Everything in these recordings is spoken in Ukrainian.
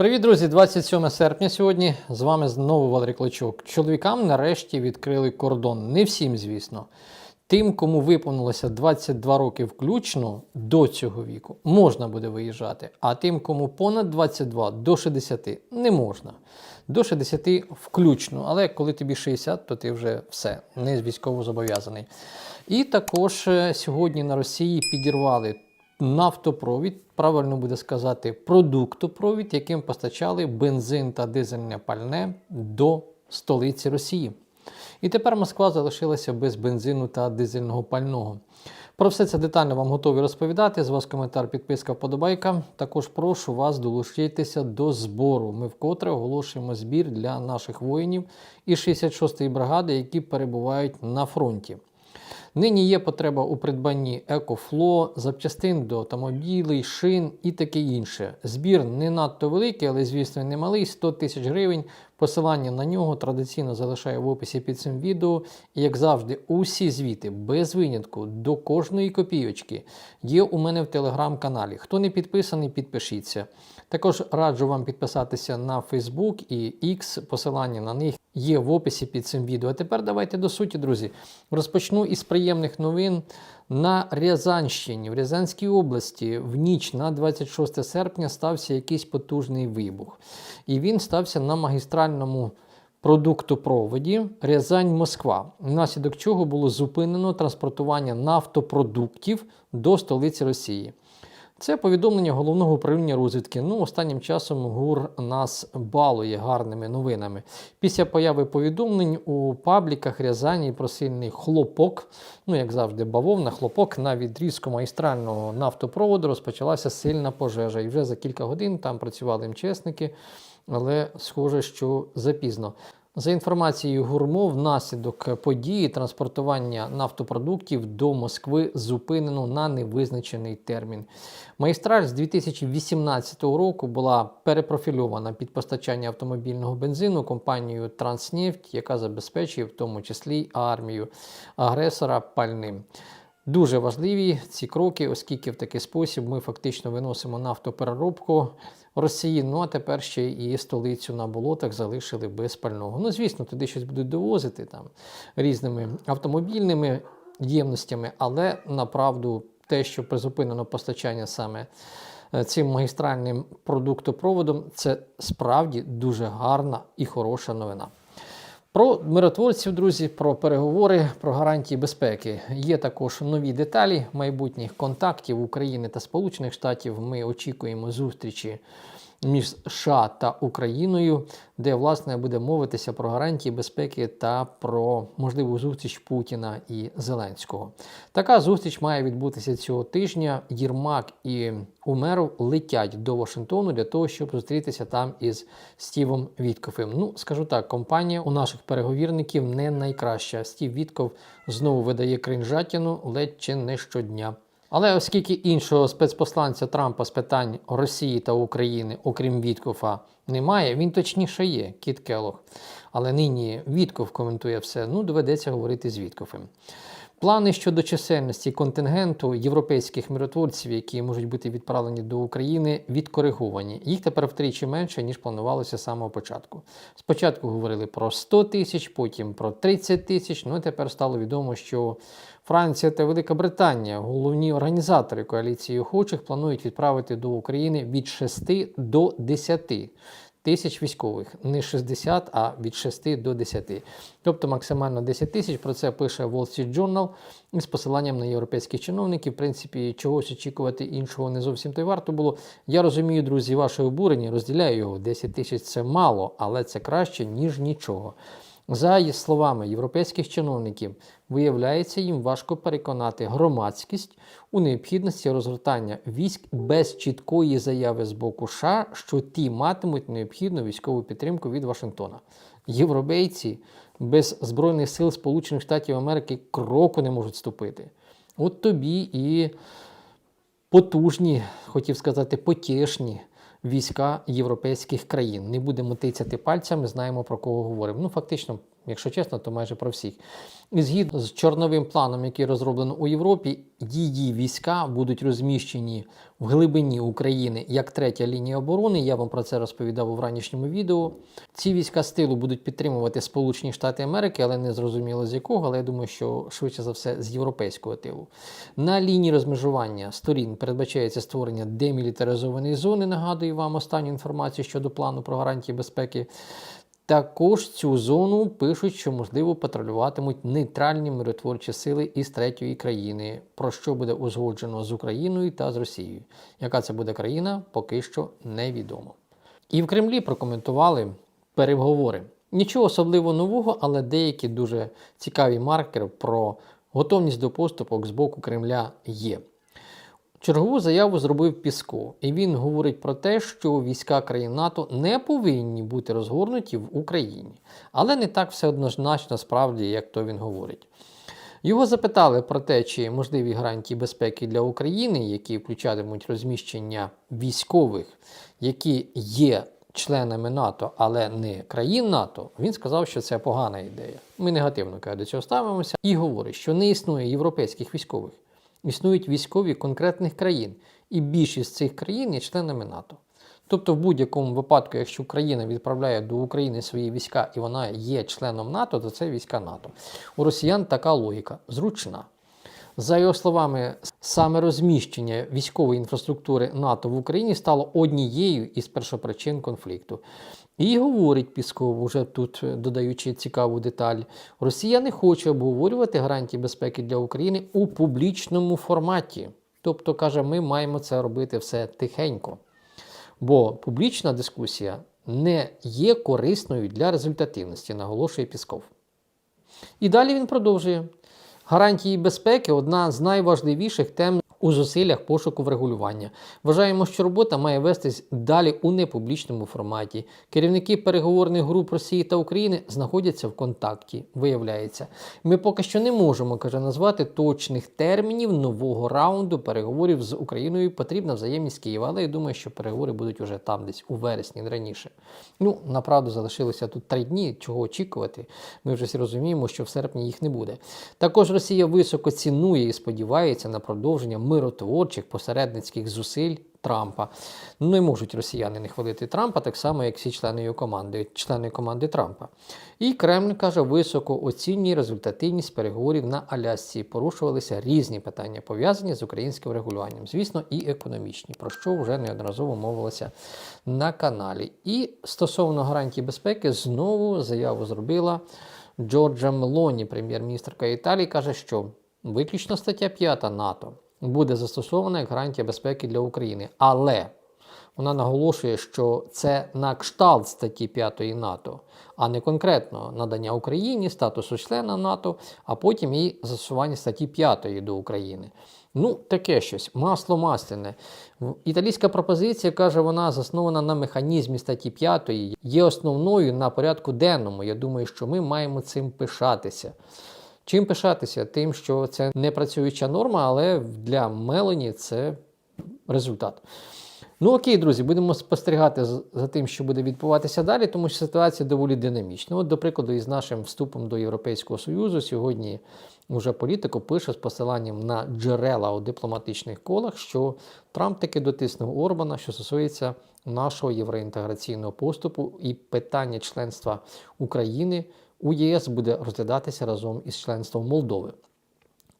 Привіт, друзі! 27 серпня сьогодні. З вами знову Валерій Клочок. Чоловікам нарешті відкрили кордон. Не всім, звісно. Тим, кому виповнилося 22 роки включно до цього віку, можна буде виїжджати. А тим, кому понад 22 до 60 не можна. До 60 включно. Але коли тобі 60, то ти вже все, не військово зобов'язаний. І також е, сьогодні на Росії підірвали нафтопровід, правильно буде сказати, продуктопровід, яким постачали бензин та дизельне пальне до столиці Росії. І тепер Москва залишилася без бензину та дизельного пального. Про все це детально вам готові розповідати. З вас коментар, підписка, вподобайка. Також прошу вас долучитися до збору. Ми вкотре оголошуємо збір для наших воїнів із 66-ї бригади, які перебувають на фронті. Нині є потреба у придбанні екофло, запчастин до автомобілей, шин і таке інше. Збір не надто великий, але, звісно, не малий 100 тисяч гривень. Посилання на нього традиційно залишаю в описі під цим відео. І, як завжди, усі звіти без винятку до кожної копійочки є у мене в телеграм-каналі. Хто не підписаний, підпишіться. Також раджу вам підписатися на Facebook і X, посилання на них є в описі під цим відео. А тепер давайте до суті, друзі. Розпочну із приємних новин. На Рязанщині, в Рязанській області, в ніч на 26 серпня стався якийсь потужний вибух. І він стався на магістральному продуктопроводі Рязань-Москва, внаслідок чого було зупинено транспортування нафтопродуктів до столиці Росії. Це повідомлення головного управління розвідки. Ну, останнім часом ГУР нас балує гарними новинами. Після появи повідомлень у пабліках Рязані про сильний хлопок, ну як завжди, бавовна, хлопок на відрізку магістрального нафтопроводу розпочалася сильна пожежа. І вже за кілька годин там працювали МЧСники, але схоже, що запізно. За інформацією ГУРМО, внаслідок події транспортування нафтопродуктів до Москви зупинено на невизначений термін. Магістраль з 2018 року була перепрофільована під постачання автомобільного бензину компанією Транснефть, яка забезпечує в тому числі армію агресора пальним. Дуже важливі ці кроки, оскільки в такий спосіб ми фактично виносимо нафтопереробку Росії. Ну а тепер ще і столицю на болотах залишили без пального. Ну, звісно, туди щось будуть довозити там різними автомобільними ємностями, але направду те, що призупинено постачання саме е, цим магістральним продуктопроводом, це справді дуже гарна і хороша новина. Про миротворців, друзі, про переговори, про гарантії безпеки. Є також нові деталі майбутніх контактів України та Сполучених Штатів. Ми очікуємо зустрічі між США та Україною, де власне буде мовитися про гарантії безпеки та про можливу зустріч Путіна і Зеленського. Така зустріч має відбутися цього тижня. Єрмак і Умеров летять до Вашингтону для того, щоб зустрітися там із Стівом Віткофем. Ну, скажу так, компанія у наших переговірників не найкраща. Стів Вітков знову видає кринжатіну ледь чи не щодня. Але оскільки іншого спецпосланця Трампа з питань Росії та України, окрім Віткофа, немає, він точніше є, Кіт Келох. Але нині Вітков коментує все, ну доведеться говорити з Віткофем. Плани щодо чисельності контингенту європейських миротворців, які можуть бути відправлені до України, відкориговані. Їх тепер втричі менше, ніж планувалося з самого початку. Спочатку говорили про 100 тисяч, потім про 30 тисяч. Ну і тепер стало відомо, що Франція та Велика Британія, головні організатори коаліції охочих, планують відправити до України від 6 до 10 тисяч військових, не 60, а від 6 до 10. Тобто максимально 10 тисяч. Про це пише Wall Street Journal із посиланням на європейських чиновників. В принципі, чогось очікувати іншого не зовсім то й варто було. Я розумію, друзі, ваше обурення, розділяю його. 10 тисяч це мало, але це краще, ніж нічого. За словами європейських чиновників, виявляється, їм важко переконати громадськість у необхідності розгортання військ без чіткої заяви з боку США, що ті матимуть необхідну військову підтримку від Вашингтона. Європейці без Збройних сил Сполучених Штатів Америки кроку не можуть ступити. От тобі і потужні, хотів сказати, потішні війська європейських країн. Не будемо тицяти пальцями, знаємо про кого говоримо. Ну, фактично, Якщо чесно, то майже про всіх. І згідно з чорновим планом, який розроблено у Європі, її війська будуть розміщені в глибині України як третя лінія оборони. Я вам про це розповідав у ранішньому відео. Ці війська з тилу будуть підтримувати Сполучені Штати Америки, але не зрозуміло з якого. Але я думаю, що швидше за все з європейського тилу. На лінії розмежування сторін передбачається створення демілітаризованої зони. Нагадую вам останню інформацію щодо плану про гарантії безпеки. Також цю зону пишуть, що можливо патрулюватимуть нейтральні миротворчі сили із третьої країни, про що буде узгоджено з Україною та з Росією. Яка це буде країна, поки що невідомо. І в Кремлі прокоментували переговори. Нічого особливо нового, але деякі дуже цікаві маркери про готовність до поступок з боку Кремля є. Чергову заяву зробив Пісков, і він говорить про те, що війська країн НАТО не повинні бути розгорнуті в Україні. Але не так все однозначно справді, як то він говорить. Його запитали про те, чи можливі гарантії безпеки для України, які включатимуть розміщення військових, які є членами НАТО, але не країн НАТО. Він сказав, що це погана ідея. Ми негативно до цього ставимося і говорить, що не існує європейських військових. Існують військові конкретних країн, і більшість цих країн є членами НАТО. Тобто, в будь-якому випадку, якщо Україна відправляє до України свої війська і вона є членом НАТО, то це війська НАТО. У росіян така логіка зручна. За його словами, саме розміщення військової інфраструктури НАТО в Україні стало однією із першопричин конфлікту. І говорить Пісков, уже тут додаючи цікаву деталь, Росія не хоче обговорювати гарантії безпеки для України у публічному форматі. Тобто, каже, ми маємо це робити все тихенько. Бо публічна дискусія не є корисною для результативності, наголошує Пісков. І далі він продовжує. Гарантії безпеки одна з найважливіших тем у зусиллях пошуку врегулювання. Вважаємо, що робота має вестись далі у непублічному форматі. Керівники переговорних груп Росії та України знаходяться в контакті, виявляється. Ми поки що не можемо, каже, назвати точних термінів нового раунду переговорів з Україною. Потрібна взаємність Києва, але я думаю, що переговори будуть уже там, десь у вересні, не раніше. Ну, направду залишилося тут три дні. Чого очікувати? Ми вже всі розуміємо, що в серпні їх не буде. Також Росія високо цінує і сподівається на продовження миротворчих посередницьких зусиль Трампа. Ну, не можуть росіяни не хвалити Трампа, так само, як всі члени його команди, члени команди Трампа. І Кремль каже, високо оцінює результативність переговорів на Алясці. Порушувалися різні питання, пов'язані з українським регулюванням, звісно, і економічні, про що вже неодноразово мовилося на каналі. І стосовно гарантій безпеки, знову заяву зробила. Джорджа Мелоні, прем'єр-міністрка Італії, каже, що виключно стаття 5 НАТО буде застосована як гарантія безпеки для України. Але вона наголошує, що це на кшталт статті 5 НАТО, а не конкретно надання Україні статусу члена НАТО, а потім і застосування статті 5 до України. Ну, таке щось, масло масляне. Італійська пропозиція каже, вона заснована на механізмі статті 5, є основною на порядку денному. Я думаю, що ми маємо цим пишатися. Чим пишатися? Тим, що це не працююча норма, але для Мелані це результат. Ну окей, друзі, будемо спостерігати за тим, що буде відбуватися далі, тому що ситуація доволі динамічна. От, до прикладу, із нашим вступом до Європейського Союзу сьогодні вже політико пише з посиланням на джерела у дипломатичних колах, що Трамп таки дотиснув Орбана, що стосується нашого євроінтеграційного поступу і питання членства України у ЄС буде розглядатися разом із членством Молдови.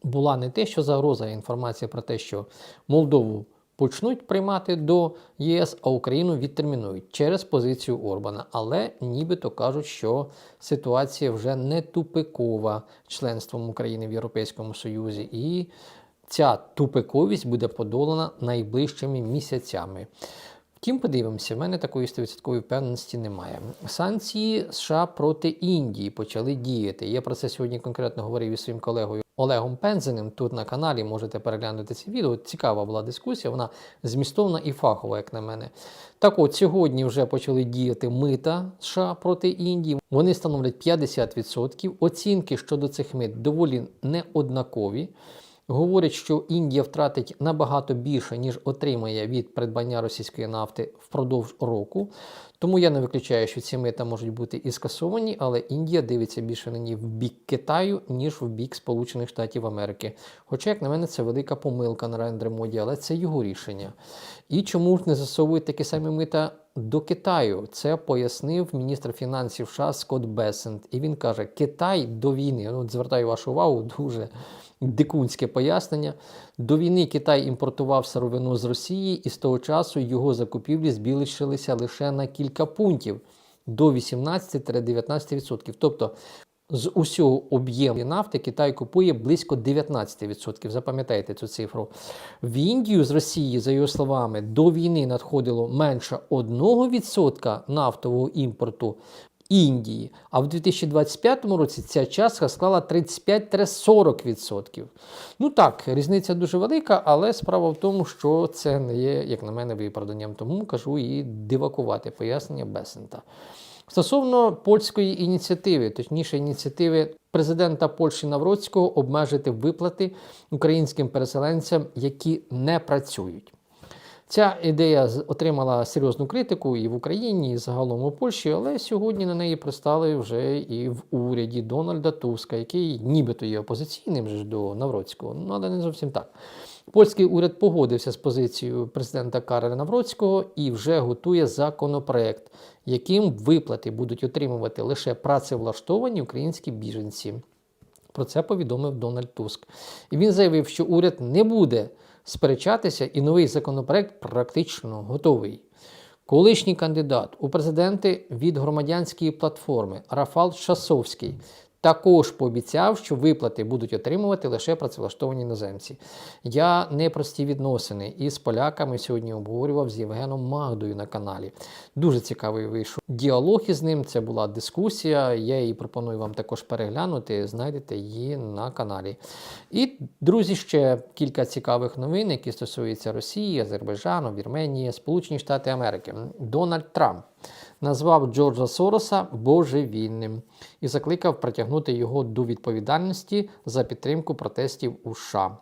Була не те, що загроза, а інформація про те, що Молдову почнуть приймати до ЄС, а Україну відтермінують через позицію Орбана. Але нібито кажуть, що ситуація вже не тупикова членством України в Європейському Союзі, і ця тупиковість буде подолана найближчими місяцями. Втім, подивимося, в мене такої 100% впевненості немає. Санкції США проти Індії почали діяти. Я про це сьогодні конкретно говорив із своїм колегою Олегом Пензеним. Тут на каналі можете переглянути це відео. Цікава була дискусія, вона змістовна і фахова, як на мене. Так от сьогодні вже почали діяти мита США проти Індії. Вони становлять 50%. Оцінки щодо цих мит доволі неоднакові. Говорять, що Індія втратить набагато більше, ніж отримає від придбання російської нафти впродовж року. Тому я не виключаю, що ці мита можуть бути і скасовані, але Індія дивиться більше нині в бік Китаю, ніж в бік Сполучених Штатів Америки. Хоча, як на мене, це велика помилка на Рендре Моді, але це його рішення. І чому ж не засовують такі самі мита до Китаю? Це пояснив міністр фінансів США Скотт Бесент. І він каже: Китай до війни, ну, звертаю вашу увагу, дуже дикунське пояснення. До війни Китай імпортував сировину з Росії, і з того часу його закупівлі збільшилися лише на кілька пунктів до 18-19%. Тобто з усього об'єму нафти Китай купує близько 19%. Запам'ятайте цю цифру. В Індію з Росії, за його словами, до війни надходило менше 1% нафтового імпорту. Індії, а в 2025 році ця частка склала 35-40%. Ну так, різниця дуже велика, але справа в тому, що це не є, як на мене, виправданням. Тому кажу і дивакувати пояснення Бесента. Стосовно польської ініціативи, точніше ініціативи президента Польщі Навроцького обмежити виплати українським переселенцям, які не працюють. Ця ідея отримала серйозну критику і в Україні, і загалом у Польщі, але сьогодні на неї пристали вже і в уряді Дональда Туска, який нібито є опозиційним ж до Навроцького, ну але не зовсім так. Польський уряд погодився з позицією президента Кареля Навроцького і вже готує законопроект, яким виплати будуть отримувати лише працевлаштовані українські біженці. Про це повідомив Дональд Туск. І він заявив, що уряд не буде сперечатися, і новий законопроект практично готовий. Колишній кандидат у президенти від громадянської платформи Рафал Шасовський також пообіцяв, що виплати будуть отримувати лише працевлаштовані іноземці. Я непрості відносини із поляками сьогодні обговорював з Євгеном Магдою на каналі. Дуже цікавий вийшов діалог із ним. Це була дискусія. Я її пропоную вам також переглянути. Знайдете її на каналі. І, друзі, ще кілька цікавих новин, які стосуються Росії, Азербайджану, Вірменії, Сполучені Штати Америки. Дональд Трамп назвав Джорджа Сороса божевільним і закликав притягнути його до відповідальності за підтримку протестів у США.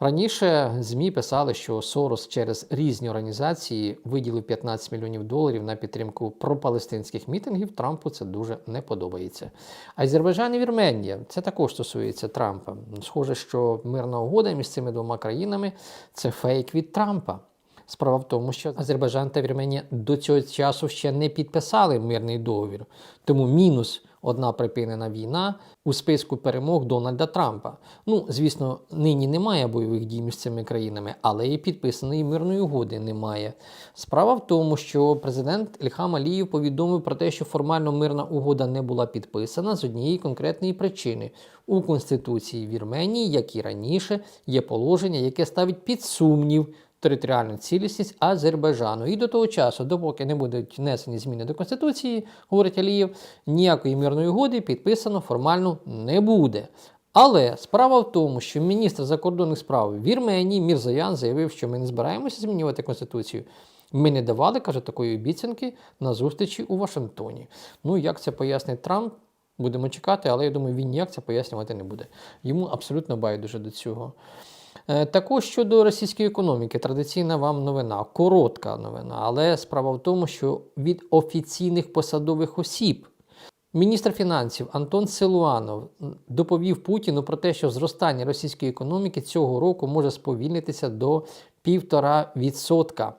Раніше ЗМІ писали, що Сорос через різні організації виділив 15 мільйонів доларів на підтримку пропалестинських мітингів. Трампу це дуже не подобається. Азербайджан і Вірменія це також стосується Трампа. Схоже, що мирна угода між цими двома країнами це фейк від Трампа. Справа в тому, що Азербайджан та Вірменія до цього часу ще не підписали мирний договір. Тому мінус одна припинена війна у списку перемог Дональда Трампа. Ну, звісно, нині немає бойових дій між цими країнами, але і підписаної мирної угоди немає. Справа в тому, що президент Ільхам Алієв повідомив про те, що формально мирна угода не була підписана з однієї конкретної причини. У Конституції Вірменії, як і раніше, є положення, яке ставить під сумнів територіальну цілісність Азербайджану. І до того часу, допоки не будуть внесені зміни до Конституції, говорить Алієв, ніякої мирної угоди підписано формально не буде. Але справа в тому, що міністр закордонних справ Вірменії Мірзаян заявив, що ми не збираємося змінювати Конституцію. Ми не давали, каже, такої обіцянки на зустрічі у Вашингтоні. Ну, як це пояснить Трамп? Будемо чекати, але я думаю, він ніяк це пояснювати не буде. Йому абсолютно байдуже до цього. Е, Також щодо російської економіки, традиційна вам новина, коротка новина, але справа в тому, що від офіційних посадових осіб міністр фінансів Антон Силуанов доповів Путіну про те, що зростання російської економіки цього року може сповільнитися до 1,5%.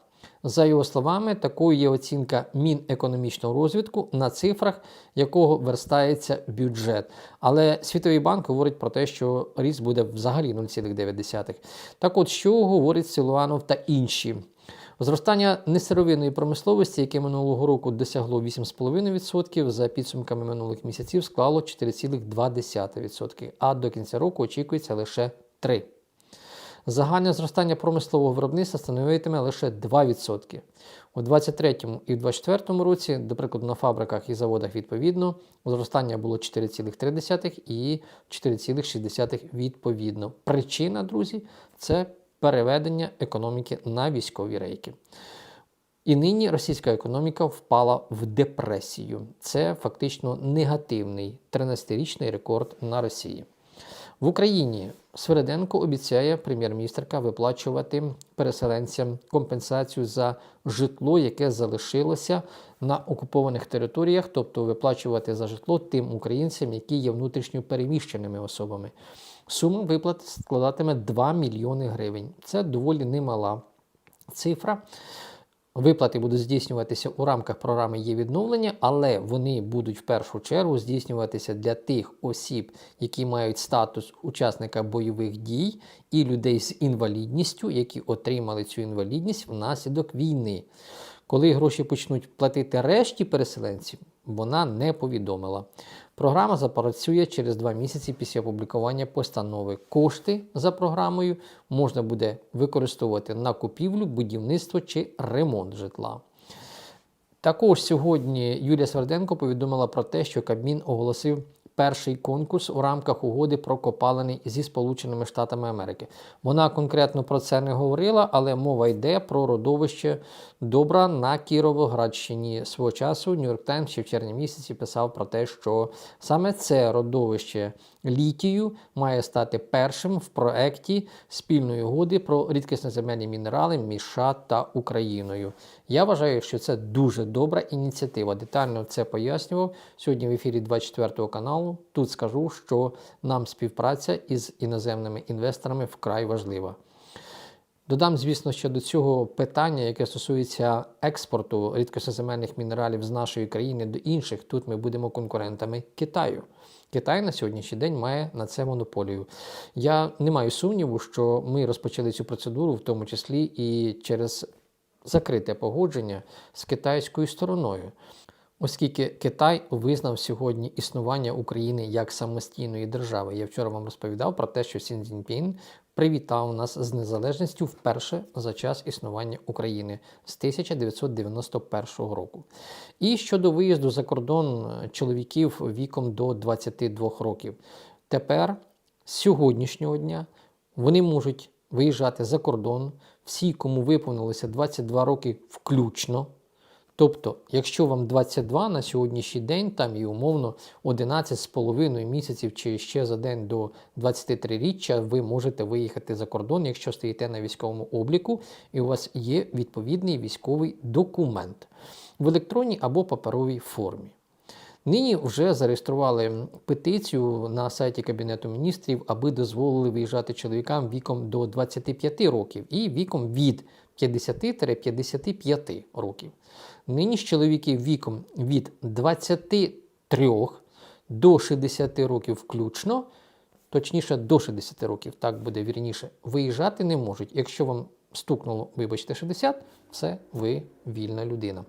За його словами, такою є оцінка Мінекономічного розвитку на цифрах, якого верстається бюджет. Але Світовий банк говорить про те, що ріст буде взагалі 0,9. Так от, що говорить Силуанов та інші? Зростання несировинної промисловості, яке минулого року досягло 8,5%, за підсумками минулих місяців склало 4,2%, а до кінця року очікується лише 3%. Загальне зростання промислового виробництва становитиме лише 2%. У 2023 і 2024 році, до прикладу, на фабриках і заводах відповідно, зростання було 4,3 і 4,6 відповідно. Причина, друзі, це переведення економіки на військові рейки. І нині російська економіка впала в депресію. Це фактично негативний 13-річний рекорд на Росії. В Україні Свереденко обіцяє прем'єр-міністрка виплачувати переселенцям компенсацію за житло, яке залишилося на окупованих територіях, тобто виплачувати за житло тим українцям, які є внутрішньо переміщеними особами. Сума виплат складатиме 2 мільйони гривень. Це доволі немала цифра. Виплати будуть здійснюватися у рамках програми є відновлення, але вони будуть в першу чергу здійснюватися для тих осіб, які мають статус учасника бойових дій, і людей з інвалідністю, які отримали цю інвалідність внаслідок війни. Коли гроші почнуть платити решті переселенців, вона не повідомила. Програма запрацює через два місяці після опублікування постанови. Кошти за програмою можна буде використовувати на купівлю, будівництво чи ремонт житла. Також сьогодні Юлія Сверденко повідомила про те, що Кабмін оголосив перший конкурс у рамках угоди про копалини зі Сполученими Штатами Америки. Вона конкретно про це не говорила, але мова йде про родовище Добра на Кіровоградщині. Свого часу Нью-Йорк Таймс ще в червні місяці писав про те, що саме це родовище літію має стати першим в проекті спільної угоди про рідкісні земельні мінерали між США та Україною. Я вважаю, що це дуже добра ініціатива. Детально це пояснював сьогодні в ефірі 24 каналу. Тут скажу, що нам співпраця із іноземними інвесторами вкрай важлива. Додам, звісно, що до цього питання, яке стосується експорту рідкосоземельних мінералів з нашої країни до інших, тут ми будемо конкурентами Китаю. Китай на сьогоднішній день має на це монополію. Я не маю сумніву, що ми розпочали цю процедуру, в тому числі і через закрите погодження з китайською стороною. Оскільки Китай визнав сьогодні існування України як самостійної держави. Я вчора вам розповідав про те, що Сін Цзіньпін привітав нас з незалежністю вперше за час існування України з 1991 року. І щодо виїзду за кордон чоловіків віком до 22 років, тепер з сьогоднішнього дня вони можуть виїжджати за кордон всі, кому виповнилося 22 роки включно. Тобто, якщо вам 22 на сьогоднішній день, там і умовно 11 з половиною місяців чи ще за день до 23 річчя, ви можете виїхати за кордон, якщо стоїте на військовому обліку, і у вас є відповідний військовий документ в електронній або паперовій формі. Нині вже зареєстрували петицію на сайті Кабінету міністрів, аби дозволили виїжджати чоловікам віком до 25 років і віком від 50-55 років. Нині ж чоловіки віком від 23 до 60 років включно, точніше до 60 років, так буде вірніше, виїжджати не можуть. Якщо вам стукнуло, вибачте, 60, все, ви вільна людина.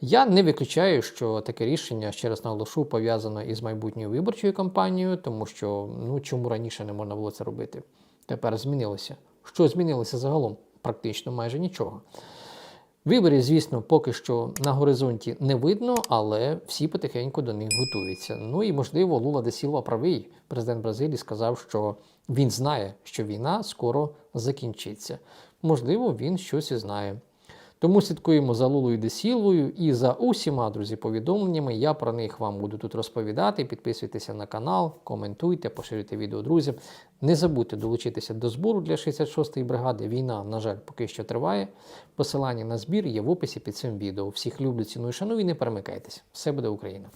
Я не виключаю, що таке рішення, ще раз наголошу, пов'язано із майбутньою виборчою кампанією, тому що ну чому раніше не можна було це робити? Тепер змінилося. Що змінилося загалом? Практично майже нічого. Виборів, звісно, поки що на горизонті не видно, але всі потихеньку до них готуються. Ну і можливо, Лула де Сілва правий. Президент Бразилії сказав, що він знає, що війна скоро закінчиться. Можливо, він щось і знає. Тому слідкуємо за Лулою Десілвою і за усіма, друзі, повідомленнями. Я про них вам буду тут розповідати. Підписуйтеся на канал, коментуйте, поширюйте відео друзям. Не забудьте долучитися до збору для 66-ї бригади. Війна, на жаль, поки що триває. Посилання на збір є в описі під цим відео. Всіх люблю, ціную, шаную і не перемикайтесь. Все буде Україна!